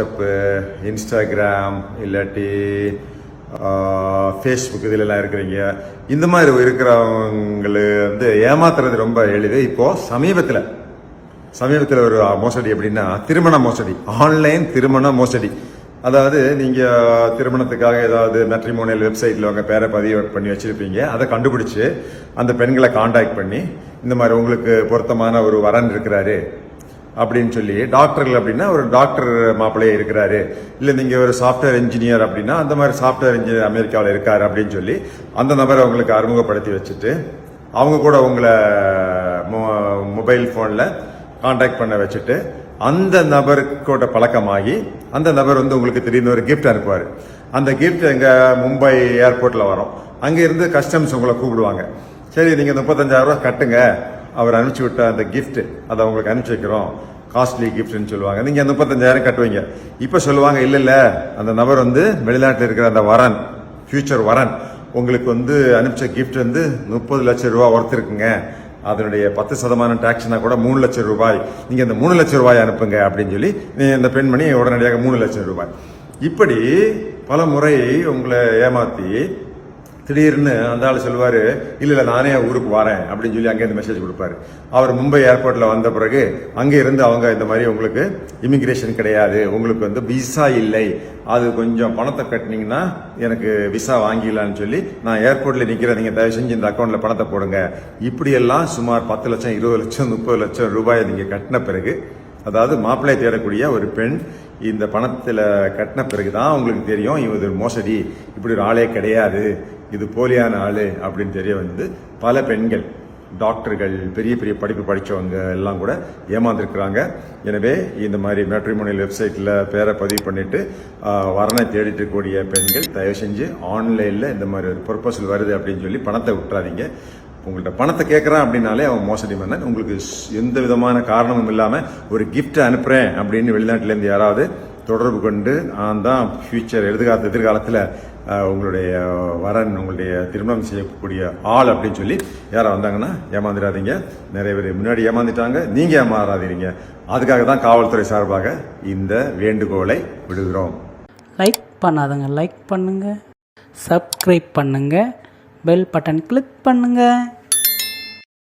WhatsApp Instagram eh, இல்லாட்டி Facebook இதிலெல்லாம் இருக்கிறீங்க. இந்த மாதிரி இருக்கிறவங்களை வந்து ஏமாத்துறது ரொம்ப எளிது. இப்போது சமீபத்தில் சமீபத்தில் ஒரு மோசடி எப்படின்னா திருமண மோசடி. ஆன்லைன் திருமண மோசடி. அதாவது நீங்கள் திருமணத்துக்காக ஏதாவது மெட்ரிமோனியல் வெப்சைட்டில் உங்கள் பேரை பதிவு பண்ணி வச்சுருப்பீங்க. அதை கண்டுபிடிச்சி அந்த பெண்களை காண்டாக்ட் பண்ணி இந்த மாதிரி உங்களுக்கு பொருத்தமான ஒரு வரன் இருக்கிறாரு. அப்படின்னு சொல்லி டாக்டர்கள் அப்படின்னா ஒரு டாக்டர் மாப்பிள்ளையே இருக்கிறாரு. இல்லை நீங்கள் ஒரு சாஃப்ட்வேர் இன்ஜினியர் அப்படின்னா அந்த மாதிரி சாஃப்ட்வேர் இன்ஜினியர் அமெரிக்காவில் இருக்கார் அப்படின்னு சொல்லி அந்த நபரை உங்களுக்கு அறிமுகப்படுத்தி வச்சுட்டு அவங்க கூட உங்களை மொபைல் ஃபோனில் காண்டாக்ட் பண்ண வச்சுட்டு அந்த நபருக்கோட பழக்கமாகி அந்த நபர் வந்து உங்களுக்கு திடீர்னு ஒரு கிஃப்ட் அனுப்புவார். அந்த கிஃப்ட் எங்கள் மும்பை ஏர்போர்ட்டில் வரும். அங்கே இருந்து கஸ்டம்ஸ் உங்களை கூப்பிடுவாங்க. சரி நீங்கள் முப்பத்தஞ்சாயிரம் ரூபா கட்டுங்க. அவர் அனுப்பிச்சி விட்ட அந்த கிஃப்ட் அதை உங்களுக்கு அனுப்பிச்சி வைக்கிறோம். காஸ்ட்லி கிஃப்ட்னு சொல்லுவாங்க. நீங்கள் அந்த முப்பத்தஞ்சாயிரம் கட்டுவீங்க. இப்போ சொல்லுவாங்க இல்லை இல்லை அந்த நபர் வந்து வெளிநாட்டில் இருக்கிற அந்த வரன் ஃபியூச்சர் வரன் உங்களுக்கு வந்து அனுப்பிச்ச கிஃப்ட் வந்து முப்பது லட்சம் ரூபா ஒர்த் இருக்குங்க. அதனுடைய பத்து சதமானம் டாக்ஸ்னா கூட மூணு லட்சம் ரூபாய். நீங்கள் இந்த மூணு லட்சம் ரூபாய் அனுப்புங்க அப்படின்னு சொல்லி நீங்கள் இந்த பெண்மணி உடனடியாக மூணு லட்சம் ரூபாய். இப்படி பல முறை உங்களை ஏமாற்றி திடீர்னு அந்த ஆள் சொல்லுவார் இல்லை இல்லை நானே ஊருக்கு வரேன் அப்படின்னு சொல்லி அங்கேருந்து மெசேஜ் கொடுப்பாரு. அவர் மும்பை ஏர்போர்ட்டில் வந்த பிறகு அங்கே இருந்து அவங்க இந்த மாதிரி உங்களுக்கு இமிக்ரேஷன் கிடையாது உங்களுக்கு வந்து விசா இல்லை அது கொஞ்சம் பணத்தை கட்டினீங்கன்னா எனக்கு விசா வாங்கிடலான்னு சொல்லி நான் ஏர்போர்ட்டில் நிற்கிறேன் நீங்கள் தயவு செஞ்சு இந்த அக்கௌண்ட்டில் பணத்தை போடுங்க. இப்படியெல்லாம் சுமார் பத்து லட்சம் இருபது லட்சம் முப்பது லட்சம் ரூபாயை நீங்கள் கட்டின பிறகு அதாவது மாப்பிள்ளை தேடக்கூடிய ஒரு பெண் இந்த பணத்தில் கட்டின பிறகு தான் உங்களுக்கு தெரியும் இவர் ஒரு மோசடி இப்படி ஒரு ஆளே கிடையாது இது போலியான ஆள் அப்படின்னு தெரிய வந்து பல பெண்கள் டாக்டர்கள் பெரிய பெரிய படிப்பு படித்தவங்க எல்லாம் கூட ஏமாந்துருக்குறாங்க. எனவே இந்த மாதிரி மேட்ரிமோனியல் வெப்சைட்டில் பேரை பதிவு பண்ணிவிட்டு வரனை தேடிட்டு இருக்கக்கூடிய பெண்கள் தயவு செஞ்சு ஆன்லைனில் இந்த மாதிரி ஒரு ப்ரொப்போசல் வருது அப்படின்னு சொல்லி பணத்தை விட்டுறாதீங்க. உங்கள்கிட்ட பணத்தை கேட்குறான் அப்படின்னாலே அவன் மோசடி பண்ண உங்களுக்கு எந்த விதமான காரணமும் இல்லாமல் ஒரு கிஃப்ட் அனுப்புகிறேன் அப்படின்னு வெளிநாட்டிலேருந்து யாராவது தொடர்பு கொண்டு நான் தான் ஃபியூச்சர் எதிர்கால எதிர்காலத்தில் உங்களுடைய வரன் உங்களுடைய திருமணம் செய்யக்கூடிய ஆள் அப்படின்னு சொல்லி யாராக வந்தாங்கன்னா ஏமாந்துடாதீங்க. நிறைய பேர் முன்னாடி ஏமாந்துட்டாங்க. நீங்கள் ஏமாறாதீங்க. அதுக்காக தான் காவல்துறை சார்பாக இந்த வேண்டுகோளை விடுகிறோம். லைக் பண்ணாதங்க. லைக் பண்ணுங்கள் சப்ஸ்கிரைப் பண்ணுங்கள் பெல் பட்டன் கிளிக் பண்ணுங்கள்